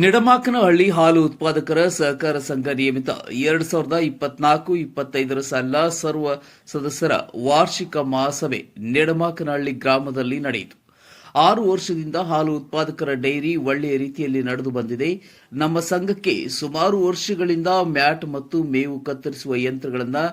ನಿಡಮಾಕನಹಳ್ಳಿ ಹಾಲು ಉತ್ಪಾದಕರ ಸಹಕಾರ ಸಂಘ ನಿಯಮಿತ ಎರಡ್ ಸಾವಿರದ ಇಪ್ಪತ್ನಾಲ್ಕು ಇಪ್ಪತ್ತೈದರ ಸಾಲ ಸರ್ವ ಸದಸ್ಯರ ವಾರ್ಷಿಕ ಮಹಾಸಭೆ ನಿಡಮಾಕನಹಳ್ಳಿ ಗ್ರಾಮದಲ್ಲಿ ನಡೆಯಿತು. ಆರು ವರ್ಷದಿಂದ ಹಾಲು ಉತ್ಪಾದಕರ ಡೈರಿ ಒಳ್ಳೆಯ ರೀತಿಯಲ್ಲಿ ನಡೆದು ಬಂದಿದೆ. ನಮ್ಮ ಸಂಘಕ್ಕೆ ಸುಮಾರು ವರ್ಷಗಳಿಂದ ಮ್ಯಾಟ್ ಮತ್ತು ಮೇವು ಕತ್ತರಿಸುವ ಯಂತ್ರಗಳನ್ನು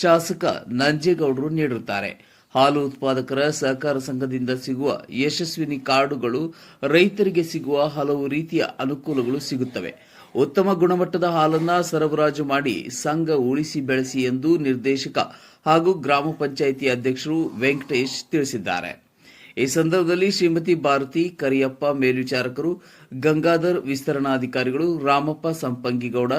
ಶಾಸಕ ನಂಜೇಗೌಡರು ನೀಡಿರುತ್ತಾರೆ. ಹಾಲು ಉತ್ಪಾದಕರ ಸಹಕಾರ ಸಂಘದಿಂದ ಸಿಗುವ ಯಶಸ್ವಿನಿ ಕಾರ್ಡುಗಳು ರೈತರಿಗೆ ಸಿಗುವ ಹಲವು ರೀತಿಯ ಅನುಕೂಲಗಳು ಸಿಗುತ್ತವೆ. ಉತ್ತಮ ಗುಣಮಟ್ಟದ ಹಾಲನ್ನ ಸರಬರಾಜು ಮಾಡಿ ಸಂಘ ಉಳಿಸಿ ಬೆಳೆಸಿ ಎಂದು ನಿರ್ದೇಶಕ ಹಾಗೂ ಗ್ರಾಮ ಪಂಚಾಯಿತಿ ಅಧ್ಯಕ್ಷರು ವೆಂಕಟೇಶ್ ತಿಳಿಸಿದ್ದಾರೆ. ಈ ಸಂದರ್ಭದಲ್ಲಿ ಶ್ರೀಮತಿ ಭಾರತಿ, ಕರಿಯಪ್ಪ ಮೇಲ್ವಿಚಾರಕರು, ಗಂಗಾಧರ್ ವಿಸ್ತರಣಾಧಿಕಾರಿಗಳು, ರಾಮಪ್ಪ ಸಂಪಂಗಿಗೌಡ,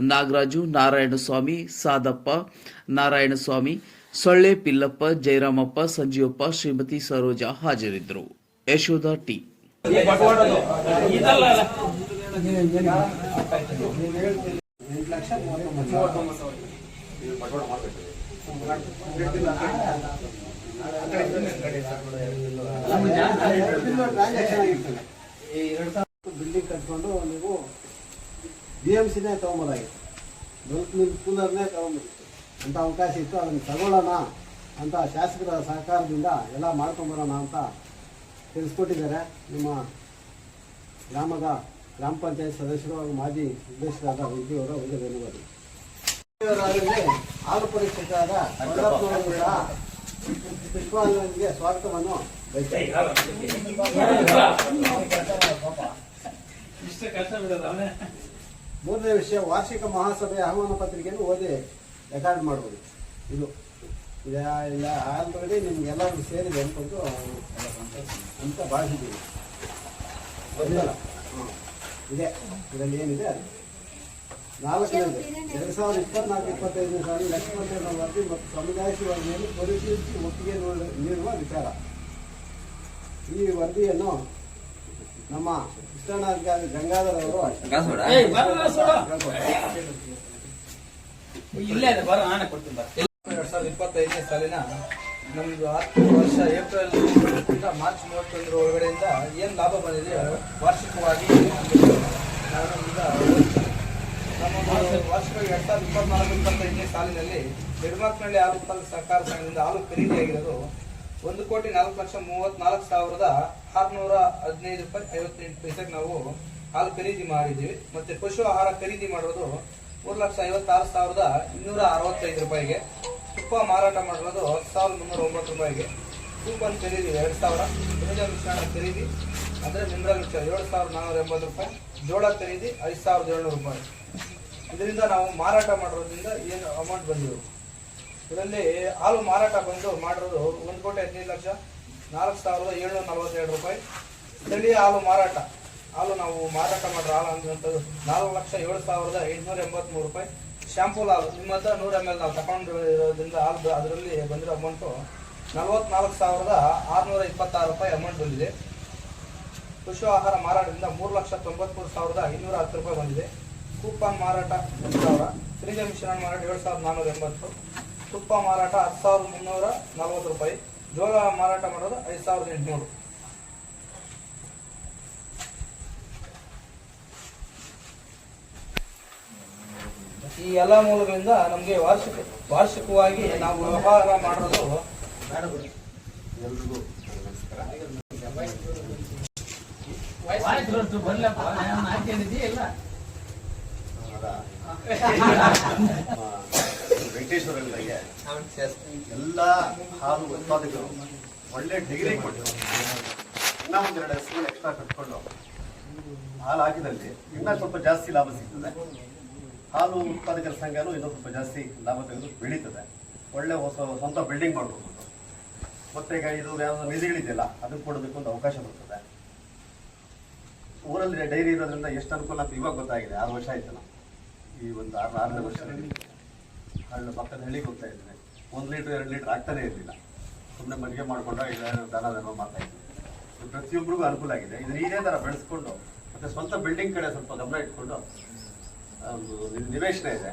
ನಾಗರಾಜು, ನಾರಾಯಣಸ್ವಾಮಿ, ಸಾದಪ್ಪ ನಾರಾಯಣಸ್ವಾಮಿ ಸೊಳ್ಳೆ ಪಿಲ್ಲಪ್ಪ, ಜಯರಾಮಪ್ಪ ಸಂಜೀವಪ್ಪ ಶ್ರೀಮತಿ ಸರೋಜಾ ಹಾಜರಿದ್ದರು. ಯಶೋಧ ಟಿ. ಬಿಲ್ಡಿಂಗ್ ಕಟ್ಕೊಂಡು ನೀವು ಬಿ ಎಂ ಸಿನೇ ತಗೊಂಬೋದಾಗಿತ್ತು ಕೂಲರ್ನೇ ತೊಗೊಂಬಿಟ್ಟಿತ್ತು ಅಂತ ಅವಕಾಶ ಇತ್ತು, ಅದನ್ನು ತಗೊಳ್ಳೋಣ ಅಂತ ಶಾಸಕರ ಸಹಕಾರದಿಂದ ಎಲ್ಲ ಮಾಡ್ಕೊಂಬರೋಣ ಅಂತ ತಿಳಿಸ್ಕೊಟ್ಟಿದ್ದಾರೆ. ನಿಮ್ಮ ಗ್ರಾಮದ ಗ್ರಾಮ ಪಂಚಾಯತ್ ಸದಸ್ಯರು ಹಾಗೂ ಮಾಜಿ ನಿರ್ದೇಶಕರಾದ ವಿದ್ಯುವರ ಅವರಿಗೆ ಧನ್ಯವಾದ. ಹಾಲು ಪರೀಕ್ಷಕರಾದ ವರದಪ್ಪನವರು ಸಹ ಪುಷ್ಪಾಂಜಲಿಗೆ ಸ್ವಾಗತವನ್ನು. ಮೂರನೇ ವಿಷಯ ವಾರ್ಷಿಕ ಮಹಾಸಭೆಯ ಆಹ್ವಾನ ಪತ್ರಿಕೆಯನ್ನು ಓದಿ. ರೆಕಾರ್ಡ್ ಮಾಡ್ಬೋದು. ಇದು ಇದು ಇಲ್ಲ ಆಲ್ರೆಡಿ ನಿಮ್ಗೆಲ್ಲರಿಗೂ ಸೇರಿದೆ ಅನ್ಕೊಂಡು ಅಂತ ಭಾವಿಸಿದ್ದೀವಿ. ಗೊತ್ತಲ್ಲ? ಹ್ಞೂ ಇದೆ. ಇದರಲ್ಲಿ ಏನಿದೆ? ಅದು ನಾಲ್ಕನೇದು ಎರಡು ಸಾವಿರದ ಇಪ್ಪತ್ನಾಲ್ಕು ಇಪ್ಪತ್ತೈದನೇ ಸಾರಿ ಲಕ್ಷ್ಮಣ ವರದಿ ಮತ್ತು ಸಮುದಾಯ ವರದಿಯನ್ನು ಪರಿಶೀಲಿಸಿ ಒಪ್ಪಿಗೆ ನೋಡ- ನೀಡುವ ವಿಚಾರ. ಈ ವರದಿಯನ್ನು ನಮ್ಮ ಶಿಕ್ಷಣಾಧಿಕಾರಿ ಗಂಗಾಧರ್ ಅವರು ಇಲ್ಲೇ ಇದೆ ಬರ ನಾನೇ ಕೊಡ್ತೀನಿ ಬರ ಎರಡ್ ಸಾವಿರದ ಇಪ್ಪತ್ತೈದನೇ ಸಾಲಿನ ನಮ್ದು ಹತ್ತು ವರ್ಷ ಏಪ್ರಿಲ್ ಮಾರ್ಚ್ ಮೂವತ್ತೊಂದರ ಒಳಗಡೆಯಿಂದ ಏನು ಲಾಭ ಬಂದಿದೆ ವಾರ್ಷಿಕವಾಗಿ ನಾನು ಈಗ ನಮ್ಮ ಒಂದು ವಾರ್ಷಿಕವಾಗಿ ಎರಡ್ ಸಾವಿರದ ಇಪ್ಪತ್ನಾಲ್ಕು, ಇಪ್ಪತ್ತೈದನೇ ಸಾಲಿನಲ್ಲಿ ನಿರ್ಮಾಕ್ನಳ್ಳಿ ಹಾಲು ಉತ್ಪಾದಕ ಸಹಕಾರ ಸಂಘದಿಂದ ಹಾಲು ಖರೀದಿಯಾಗಿರೋದು ಒಂದು ಕೋಟಿ ನಾಲ್ಕು ಲಕ್ಷ ಮೂವತ್ನಾಲ್ಕು ಸಾವಿರದ ಆರ್ನೂರ ಹದಿನೈದು ರೂಪಾಯಿ ಐವತ್ತೆಂಟು ಪೈಸೆಗೆ ನಾವು ಹಾಲು ಖರೀದಿ ಮಾಡಿದ್ದೀವಿ. ಮತ್ತೆ ಪಶು ಆಹಾರ ಖರೀದಿ ಮಾಡೋದು ಮೂರು ಲಕ್ಷ ಐವತ್ತಾರು ಸಾವಿರದ ಇನ್ನೂರ ಅರವತ್ತೈದು ರೂಪಾಯಿಗೆ. ತುಪ್ಪ ಮಾರಾಟ ಮಾಡಿರೋದು ಹತ್ತು ಸಾವಿರದ ಮುನ್ನೂರ ಒಂಬತ್ತು ರೂಪಾಯಿಗೆ. ಕೂಪನ್ ಖರೀದಿ ಎರಡು ಸಾವಿರ ಖನಿಜ ಮಿಶ್ರಣ ಖರೀದಿ ಅಂದರೆ ಮಿನರಲ್ ಮಿಕ್ಸರ್ ಏಳು ಸಾವಿರದ ನಾನ್ನೂರ ಎಂಬತ್ತು ರೂಪಾಯಿ, ಜೋಳ ಖರೀದಿ ಐದು ಸಾವಿರದ ಏಳ್ನೂರು ರೂಪಾಯಿ. ಇದರಿಂದ ನಾವು ಮಾರಾಟ ಮಾಡಿರೋದ್ರಿಂದ ಏನು ಅಮೌಂಟ್ ಬಂದಿದ್ದು ಇದರಲ್ಲಿ ಹಾಲು ಮಾರಾಟ ಬಂದು ಮಾಡಿರೋದು ಒಂದು ಕೋಟಿ ಹದಿನೈದು ಲಕ್ಷ ನಾಲ್ಕು ಸಾವಿರದ ಏಳ್ನೂರ ನಲವತ್ತೆರಡು ರೂಪಾಯಿ. ಸ್ಥಳೀಯ ಹಾಲು ಮಾರಾಟ. ಹಾಲು ನಾವು ಮಾರಾಟ ಮಾಡಿರೋ ಹಾಲು ಅನ್ನುವಂಥದ್ದು ನಾಲ್ಕು ಲಕ್ಷ ಏಳು ಸಾವಿರದ ಎಂಟುನೂರ ಎಂಬತ್ಮೂರು ರೂಪಾಯಿ. ಶಾಂಪೂಲ್ ಹಾಲು ನಿಮ್ಮ ಹತ್ರ ನೂರ ಎಂ ಎಲ್ ನಾವು ತಗೊಂಡಿರೋದ್ರಿಂದ ಹಾಲು ಅದರಲ್ಲಿ ಬಂದಿರೋ ಅಮೌಂಟು ನಲವತ್ನಾಲ್ಕು ಸಾವಿರದ ಆರುನೂರ ಇಪ್ಪತ್ತಾರು ರೂಪಾಯಿ ಅಮೌಂಟ್ ಬಂದಿದೆ. ಪಶು ಆಹಾರ ಮಾರಾಟದಿಂದ ಮೂರು ಲಕ್ಷ ತೊಂಬತ್ಮೂರು ಸಾವಿರದ ಐನೂರ ಹತ್ತು ರೂಪಾಯಿ ಬಂದಿದೆ. ಕೂಪನ್ ಮಾರಾಟ ಒಂದು ಸಾವಿರ ಖನಿಜ ಮಿಶ್ರಣ ಮಾರಾಟ ಏಳು ಸಾವಿರದ ನಾನ್ನೂರ ಎಂಬತ್ತು, ತುಪ್ಪ ಮಾರಾಟ ಹತ್ತು ಸಾವಿರದ ಮುನ್ನೂರ ನಲವತ್ತು ರೂಪಾಯಿ, ಜೋಳ ಮಾರಾಟ ಮಾಡೋದು ಐದು ಸಾವಿರದ ಎಂಟುನೂರು. ಈ ಎಲ್ಲ ಮೂಲಗಳಿಂದ ನಮಗೆ ವಾರ್ಷಿಕ ವಾರ್ಷಿಕವಾಗಿ ನಾವು ವ್ಯವಹಾರ ಮಾಡೋದು ಎಲ್ರಿಗೂ ವೆಂಕಟೇಶ್ವರಗಳಿಗೆ ಎಲ್ಲ ಹಾಲು ಉತ್ಪಾದಕರು ಒಳ್ಳೆ ಡಿಗ್ರಿ ಕೊಟ್ಟು ಇನ್ನ ಒಂದೆರಡು ಎಕ್ಸ್ಟ್ರಾ ಕಟ್ಕೊಂಡು ಹಾಲು ಹಾಕಿದಲ್ಲಿ ಇನ್ನೂ ಸ್ವಲ್ಪ ಜಾಸ್ತಿ ಲಾಭ ಸಿಗ್ತದೆ. ಹಾಲು ಉತ್ಪಾದಕರ ಸಂಘನೂ ಇನ್ನೂ ಸ್ವಲ್ಪ ಜಾಸ್ತಿ ಲಾಭ ತೆಗೆದು ಬೆಳೀತದೆ. ಒಳ್ಳೆ ಹೊಸ ಸ್ವಂತ ಬಿಲ್ಡಿಂಗ್ ಮಾಡ್ಬೋದು ಮತ್ತೆ ಈಗ ಇದು ಯಾವ್ದು ನಿಧಿಗಳಿದೆಯಲ್ಲ, ಅದನ್ನು ಕೊಡೋದಕ್ಕೆ ಒಂದು ಅವಕಾಶ ಬರ್ತದೆ. ಊರಲ್ಲಿ ಡೈರಿ ಇರೋದ್ರಿಂದ ಎಷ್ಟು ಅನುಕೂಲ ಅಂತ ಇವಾಗ ಗೊತ್ತಾಗಿದೆ, ಆರು ವರ್ಷ ಆಯ್ತಲ್ಲ ಈ ಒಂದು ಆರು ಆರನೇ ವರ್ಷದಲ್ಲಿ ಹಳ್ಳ ಪಕ್ಕದ ಹಳ್ಳಿಗೆ ಹೋಗ್ತಾ ಇದ್ದೇನೆ ಒಂದು ಲೀಟ್ರ್, ಎರಡು ಲೀಟ್ರ್ ಆಗ್ತಾನೆ ಇರಲಿಲ್ಲ. ಸುಮ್ಮನೆ ಮಜ್ಜಿಗೆ ಮಾಡಿಕೊಂಡು ಇಲ್ಲ, ದನ ಧರ್ಮ ಮಾಡ್ತಾ ಇದ್ದೀನಿ ಇದು ಪ್ರತಿಯೊಬ್ಬರಿಗೂ ಅನುಕೂಲ ಆಗಿದೆ. ಇದನ್ನ ಇದೇ ಥರ ಬೆಳೆಸ್ಕೊಂಡು, ಮತ್ತೆ ಸ್ವಂತ ಬಿಲ್ಡಿಂಗ್ ಕಡೆ ಸ್ವಲ್ಪ ಗಮನ ಇಟ್ಕೊಂಡು ಒಂದು ನಿವೇಶನ ಇದೆ.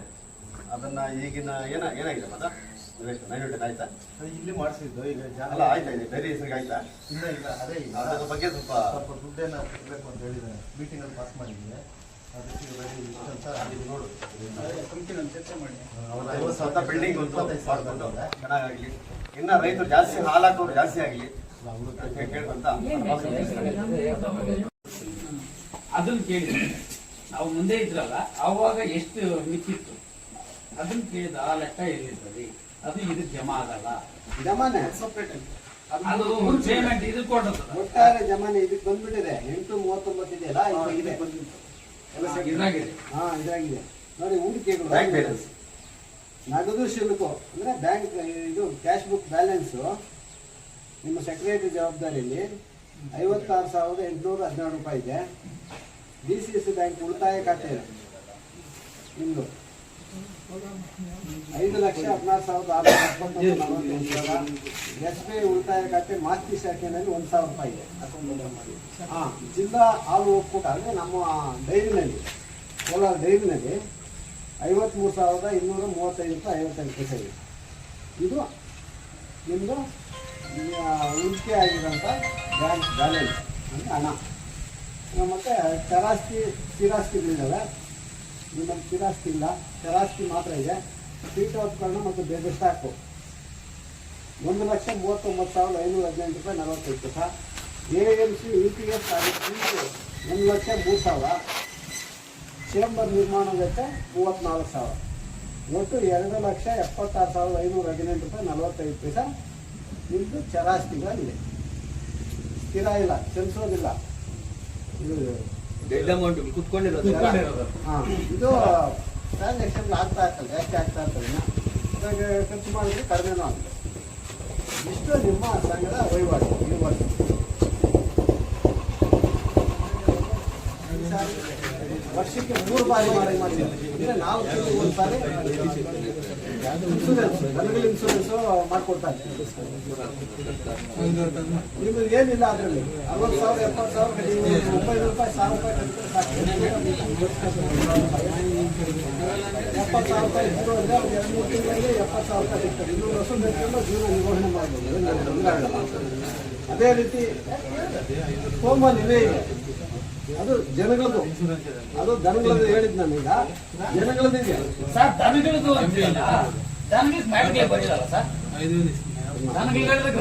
ಅದನ್ನ ಈಗಿನ ಏನ ಏನಾಗಿದೆ ಮದ ನೈವೇದ್ಯ ಆಯ್ತಾ? ಇಲ್ಲಿ ಮಾಡಿಸಿದ್ದು. ಈಗ ಜಾಗ ಅಲ್ಲ ಆಯ್ತಾ ಇದೆ ಬೇರೆ ಹೆಸರಿಗೆ ಆಯ್ತಾ? ಇಲ್ಲ ಇಲ್ಲ ಅದೇ ಇಲ್ಲ ಅದ್ರ ಬಗ್ಗೆ ಸ್ವಲ್ಪ ಸ್ವಲ್ಪ ದುಡ್ಡೇನ ಕೊಡಬೇಕು ಅಂತ ಹೇಳಿದ್ದಾರೆ. ಮೀಟಿಂಗ್ ಅಲ್ಲಿ ಪಾಸ್ ಮಾಡಿದ್ದೀನಿ ಅದಕ್ಕೆ ರೆಡಿ ಇಷ್ಟು ಅಂತ ಅಲ್ಲಿ ನೋಡು. ಅವ್ರ ಐವತ್ತು ಸಾವಿರ ಬಿಲ್ಡಿಂಗ್ ಒಂದು ಚೆನ್ನಾಗಾಗ್ಲಿ. ಇನ್ನ ರೈತರು ಜಾಸ್ತಿ ಹಾಲು ಹಾಕೋರು ಜಾಸ್ತಿ ಆಗ್ಲಿ. ಅದನ್ನ ಕೇಳಿದ ನಾವು ಮುಂದೆ ಇದ್ರಲ್ಲ ಅವಾಗ ಎಷ್ಟು ಮಿಕ್ಕಿತ್ತು ಅದನ್ನ ಕೇಳಿದ ಆ ಲೆಕ್ಕ ಎಲ್ಲಿರ್ತದೆ ಅದು ಇದು ಜಮಾ ಆಗಲ್ಲ ಜಮಾನೆ ಅದು ಪೇಮೆಂಟ್ ಇದು ಕೊಡುತ್ತದೆ ಒಟ್ಟಾರೆ ಜಮಾನೆ ಇದಕ್ಕೆ ಬಂದ್ಬಿಟ್ಟಿದೆ. ಎಂಟು ಮೂವತ್ತೊಂಬತ್ತು ಇದೆಯಲ್ಲ ಇದೆ. ಎಲ್ಲ ಇದಾಗಿದೆ. ಹಾ ಇದಾಗಿದೆ. ನೋಡಿ ಹೂಡಿಕೆಗಳು. ಬ್ಯಾಂಕ್ ಬ್ಯಾಲೆನ್ಸ್ ನಗದು ಶುಲ್ಕೋ ಅಂದ್ರೆ ಬ್ಯಾಂಕ್ ಇದು ಕ್ಯಾಶ್ ಬುಕ್ ಬ್ಯಾಲೆನ್ಸು ನಿಮ್ಮ ಸೆಕ್ರೆಟರಿ ಜವಾಬ್ದಾರಿಯಲ್ಲಿ ಐವತ್ತಾರು ಸಾವಿರದ ಎಂಟುನೂರ ಹದಿನೇಳು ರೂಪಾಯಿ ಇದೆ. ಡಿ ಸಿ ಎಸ್ ಬ್ಯಾಂಕ್ ಉಳಿತಾಯ ಖಾತೆ. ನಿಮ್ದು? ಐದು ಲಕ್ಷ ಹದಿನಾರು ಸಾವಿರದ ಆರುನೂರ ಎಸ್ ಬಿ ಐ ಉಳಿತಾಯ ಖಾತೆ ಮಾಸ್ತಿ ಶಾಖೆಯಲ್ಲಿ ಒಂದು ಸಾವಿರ ರೂಪಾಯಿ ಇದೆ. ಅಕೌಂಟ್ ಹಾಂ, ಜಿಲ್ಲಾ ಹಾಲು ಒಕ್ಕೂಟ ಅಂದರೆ ನಮ್ಮ ಡೈರಿನಲ್ಲಿ, ಕೋಲಾರ ಡೈರಿನಲ್ಲಿ ಐವತ್ಮೂರು ಸಾವಿರದ ಇನ್ನೂರ ಮೂವತ್ತೈದು ರೂಪಾಯಿ ಐವತ್ತೈದು ಪೈಸೆ ಇದೆ. ಇದು ನಿಮ್ಮದು ಉಳಿಕೆ ಆಗಿರೋಂಥ ಬ್ಯಾಂಕ್ ಬ್ಯಾಲೆನ್ಸ್, ಅಂದರೆ ಹಣ. ಮತ್ತೆ ಚರಾಸ್ತಿ ಸ್ಥಿರಾಸ್ತಿಗಳಿದ್ದಾವೆ ನಿಮ್ಮಲ್ಲಿ ಸ್ಥಿರಾಸ್ತಿ ಇಲ್ಲ. ಚರಾಸ್ತಿ ಮಾತ್ರ ಇದೆ. ಪೀಠೋಪಕರಣ ಮತ್ತು ಬೇರೆ ಸ್ಟಾಕು ಒಂದು ಲಕ್ಷ ಮೂವತ್ತೊಂಬತ್ತು ಸಾವಿರದ ಐನೂರ ಹದಿನೆಂಟು ರೂಪಾಯಿ ನಲವತ್ತೈದು ಪೈಸ. A M C U P F ಒಂದು ಲಕ್ಷ ಮೂರು ಸಾವಿರ. ಚೇಂಬರ್ ನಿರ್ಮಾಣ ವೆಚ್ಚ ಮೂವತ್ತ್ನಾಲ್ಕು ಸಾವಿರ. ಒಟ್ಟು ಎರಡು ಲಕ್ಷ ಎಪ್ಪತ್ತಾರು ಸಾವಿರದ ಐನೂರ ಹದಿನೆಂಟು ರೂಪಾಯಿ ನಲವತ್ತೈದು ಪೈಸ. ನಿಮ್ಮದು ಚರಾಸ್ತಿಗಳಿದೆ ಸ್ಥಿರ ಇಲ್ಲ, ಚಲಿಸೋದಿಲ್ಲ. ಇದು ಕುತ್ಕೊಂಡಿರೋದು. ಹಾಂ ಇದು ಟ್ರಾನ್ಸಾಕ್ಷನ್ ಆಗ್ತಾ ಇರ್ತದೆ ಯಾಕೆ ಆಗ್ತಾ ಇರ್ತದೆ ಇವಾಗ ಖರ್ಚು ಮಾಡಿದ್ರೆ ಕಡಿಮೆನೂ ಆಗುತ್ತೆ. ಇಷ್ಟು ನಿಮ್ಮ ಸಂಘದ ವಹಿವಾಟು ವಹಿವಾಟು ವರ್ಷಕ್ಕೆ ಮೂರು ಬಾರಿ ಮಾಡಿ ಮಾಡ್ತೀವಿ ಅಂದರೆ ನಾವು ಒಂದು ಸಾರಿ. ಇನ್ಸೂರೆನ್ಸ್ ಇನ್ಸೂರೆನ್ಸು ಮಾಡ್ಕೊಡ್ತಾರೆ ನಿಮಗೆ ಏನಿಲ್ಲ ಅದರಲ್ಲಿ ಅರವತ್ತು ಸಾವಿರ ಎಪ್ಪತ್ತು ಸಾವಿರ ಒಂಬೈನೂರು ರೂಪಾಯಿ ಸಾವಿರ ರೂಪಾಯಿ ಎಪ್ಪತ್ತು ಸಾವಿರ ರೂಪಾಯಿ ಇದ್ರು ಅಂದರೆ ಒಂದು ಎರಡು ಮೂರು ತಿಂಗಳಲ್ಲಿ ಎಪ್ಪತ್ತು ಸಾವಿರ ರೂಪಾಯಿ ಸಿಗ್ತದೆ ಇನ್ನೂರು ವರ್ಷ ಬೇಕಲ್ಲ ಜೀವನ ನಿರ್ವಹಣೆ ಮಾಡ್ಬೋದು. ಅದೇ ರೀತಿ ಇವೆ ಇದೆ ಅದು ಜನಗಳದ್ದು. ಅದು ದನಗಳದ್ದು ಹೇಳಿದ್ ನಾನೀಗ. ಜನಗಳದ್ದು ಇದೆ ಸರ್ ದನಗಳದ್ದು ಅಂತಿಲ್ಲ ದನಗಳಿಗೆ ಮ್ಯಾಟ್ಗೆ ಬರೀರಲ್ಲ ಸರ್? ಜನಗಳಿಗೆ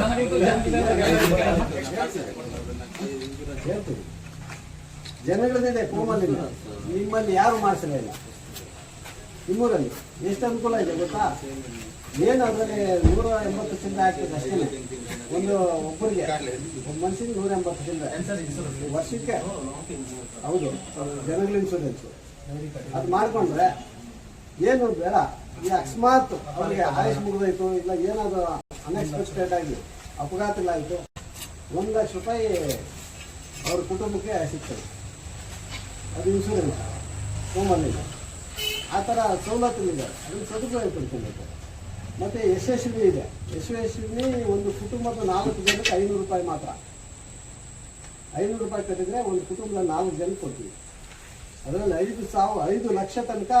ಹೇಳ್ತೀವಿ ಜನಗಳದಿದೆ ಕೋಮಲ್ಲಿದೆ ನಿಮ್ಮಲ್ಲಿ ಯಾರು ಮಾಡಿಸಲಿಲ್ಲ ನಿಮ್ಮೂರಲ್ಲಿ? ಎಷ್ಟು ಅನುಕೂಲ ಇದೆ ಗೊತ್ತಾ? ಏನು ಅದರಲ್ಲಿ ನೂರ ಎಂಬತ್ತು ಚಿಲ್ಲರೆ ಆಗ್ತದೆ ಅಷ್ಟೇ ಒಂದು ಒಬ್ಬರಿಗೆ, ಒಂದು ಮನುಷ್ಯನಿಗೆ ನೂರ ಎಂಬತ್ತು ಚಿಲ್ಲರೆ ವರ್ಷಕ್ಕೆ? ಹೌದು. ಜನಗಳ ಇನ್ಶೂರೆನ್ಸು ಅದು ಮಾಡಿಕೊಂಡ್ರೆ ಏನು ಬೇಡ. ಈ ಅಕಸ್ಮಾತ್ ಅವರಿಗೆ ಆಯುಷ್ ಮುಗಿದೋಯ್ತು, ಇಲ್ಲ ಏನಾದ್ರು ಅನ್ಎಕ್ಸ್ಪೆಕ್ಟೆಡ್ ಆಗಿ ಆಯಿತು, ಒಂದು ಲಕ್ಷ ರೂಪಾಯಿ ಅವ್ರ ಕುಟುಂಬಕ್ಕೆ ಸಿಗ್ತದೆ. ಅದು ಇನ್ಶೂರೆನ್ಸ್ ಹೋಮಲ್ಲಿ ಆ ಥರ ಸವಲತ್ತುಗಳಿದೆ ಅದನ್ನು ಸದುಪಯೋಗ ಪಡ್ಕೊಬೇಕು ಮತ್ತು ಯಶಸ್ವಿ ಇದೆ. ಯಶಸ್ವಿ ಒಂದು ಕುಟುಂಬದ ನಾಲ್ಕು ಜನಕ್ಕೆ ಐನೂರು ರೂಪಾಯಿ ಮಾತ್ರ. ಐನೂರು ರೂಪಾಯಿ ಕಟ್ಟಿದ್ರೆ ಒಂದು ಕುಟುಂಬದ ನಾಲ್ಕು ಜನ ಕೊಡ್ತೀವಿ. ಅದರಲ್ಲಿ ಐದು ಸಾವಿರ, ಐದು ಲಕ್ಷ ತನಕ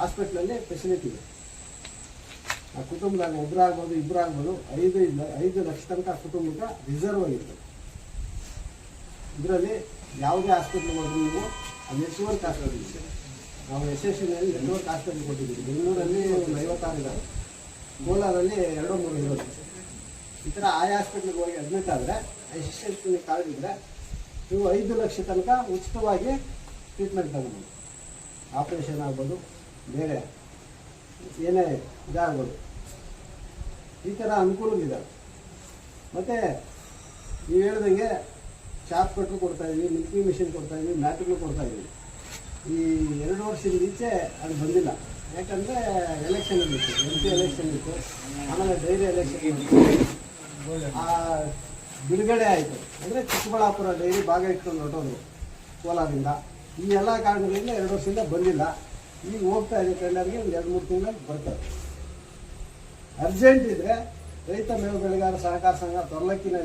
ಹಾಸ್ಪಿಟ್ಲಲ್ಲಿ ಫೆಸಿಲಿಟಿ ಇದೆ. ಆ ಕುಟುಂಬದಲ್ಲಿ ಒಬ್ಬರಾಗ್ಬೋದು ಇಬ್ಬರಾಗ್ಬೋದು ಐದು ಐದು ಲಕ್ಷ ತನಕ ಕುಟುಂಬಕ್ಕೆ ರಿಸರ್ವ್ ಆಗಿರ್ತದೆ ಇದರಲ್ಲಿ ಯಾವುದೇ ಹಾಸ್ಪಿಟ್ಲ್ ಹೋದ್ರೂ ನೀವು ಆ ನೆಟ್ವರ್ಕ್ ಹಾಸ್ಪಿಟಲ್ ನಾವು ಯಶಸ್ವಿನಲ್ಲಿ ನೆಟ್ವರ್ಕ್ ಹಾಸ್ಪಿಟಲ್ ಕೊಟ್ಟಿದ್ದೀವಿ. ಬೆಂಗಳೂರಲ್ಲಿ ಒಂದು ಐವತ್ತಾರು ಇದ್ದಾವೆ ಕೋಲಾರಲ್ಲಿ ಎರಡು ಮೂರು ಇರೋದು. ಈ ಥರ ಆಯಾ ಹಾಸ್ಪಿಟ್ಲಿಗೆ ಹೋಗಿ ಅಡ್ಮಿಟ್ ಆದರೆ ಯಶಸ್ವಿನಿ ಕಾರ್ಡ್ ಇದ್ದರೆ ನೀವು ಐದು ಲಕ್ಷ ತನಕ ಉಚಿತವಾಗಿ ಟ್ರೀಟ್ಮೆಂಟ್ ತಗೋಬೋದು. ಆಪ್ರೇಷನ್ ಆಗ್ಬೋದು, ಬೇರೆ ಏನೇ ಇದಾಗ್ಬೋದು ಈ ಥರ ಅನುಕೂಲಗಳಿದ್ದಾವೆ ಮತ್ತು ನೀವು ಹೇಳ್ದಂಗೆ ಚಾಪ್ ಕಟ್ರು ಕೊಡ್ತಾ ಇದೀವಿ ಮಿಲ್ಕಿಂಗ್ ಮಿಷಿನ್ ಕೊಡ್ತಾ ಇದೀವಿ ಮ್ಯಾಟ್ಗಳು ಕೊಡ್ತಾ ಇದೀವಿ. ಈ ಎರಡು ವರ್ಷದ ಈಚೆ ಅದು ಬಂದಿಲ್ಲ. ಯಾಕಂದರೆ ಎಲೆಕ್ಷನ್ ಇತ್ತು ಎಂ ಪಿ ಎಲೆಕ್ಷನ್ ಇತ್ತು ಆಮೇಲೆ ಡೈರಿ ಎಲೆಕ್ಷನ್ ಇತ್ತು ಆ ಬಿಡುಗಡೆ ಆಯಿತು. ಅಂದರೆ ಚಿಕ್ಕಬಳ್ಳಾಪುರ ಡೈರಿ ಭಾಗ ಇಟ್ಕೊಂಡು ಹೊರಟೋದ್ರು ಕೋಲಾರದಿಂದ ಈ ಎಲ್ಲ ಕಾರಣಗಳಿಂದ ಎರಡು ವರ್ಷದಿಂದ ಬಂದಿಲ್ಲ. ಈಗ ಹೋಗ್ತಾ ಇದೆ ಟೆಂಡರ್ಗೆ ಒಂದು ಎರಡು ಮೂರು ತಿಂಗಳಲ್ಲಿ ಬರ್ತದೆ. ಅರ್ಜೆಂಟ್ ಇದ್ರೆ ರೈತ ಮೇವು ಬೆಳೆಗಾರ ಸಹಕಾರ ಸಂಘ ತೊರಲಕ್ಕಿನ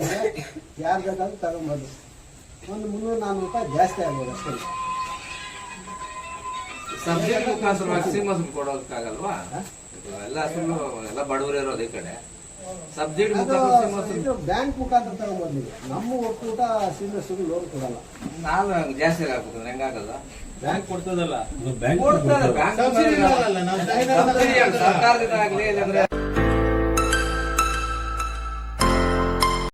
ಯಾರು ಬೇಕಾದ್ರೂ ತಗೊಂಬೋದು ಒಂದು ಮುನ್ನೂರು ನಾನ್ನೂರು ರೂಪಾಯಿ ಜಾಸ್ತಿ ಆಗ್ಬೋದು ಅಷ್ಟೇ. ಸಬ್ಜೆಕ್ಟ್ ಮುಖಾಂತರವಾಗಿ ಸಿಂಹ ಕೊಡೋದಕ್ಕಾಗಲ್ವಾ? ಎಲ್ಲ ಸುಳ್ಳು ಎಲ್ಲ ಬಡವರು ಇರೋದು ಈ ಕಡೆ. ಸಬ್ಸಿಡಿ ಮುಖಾಂತರ ಬ್ಯಾಂಕ್ ಮುಖಾಂತರ ತಗೊಂಡ್ಬಂದು ನೀವು ನಮ್ಮ ಒಕ್ಕೂಟ ಸೀನಿಯರ್ ಸಿಗು ಲೋನ್ ಕೊಡಲ್ಲ. ನಾನು ಜಾಸ್ತಿ ಹಾಕ್ಬೇಕು ಹೆಂಗಾಗಲ್ಲ ಬ್ಯಾಂಕ್ ಕೊಡ್ತದಲ್ಲ. ಬ್ಯಾಂಕ್ ಸರ್ಕಾರದಿಂದ ಆಗ್ಲಿ ಇಲ್ಲಾಂದ್ರೆ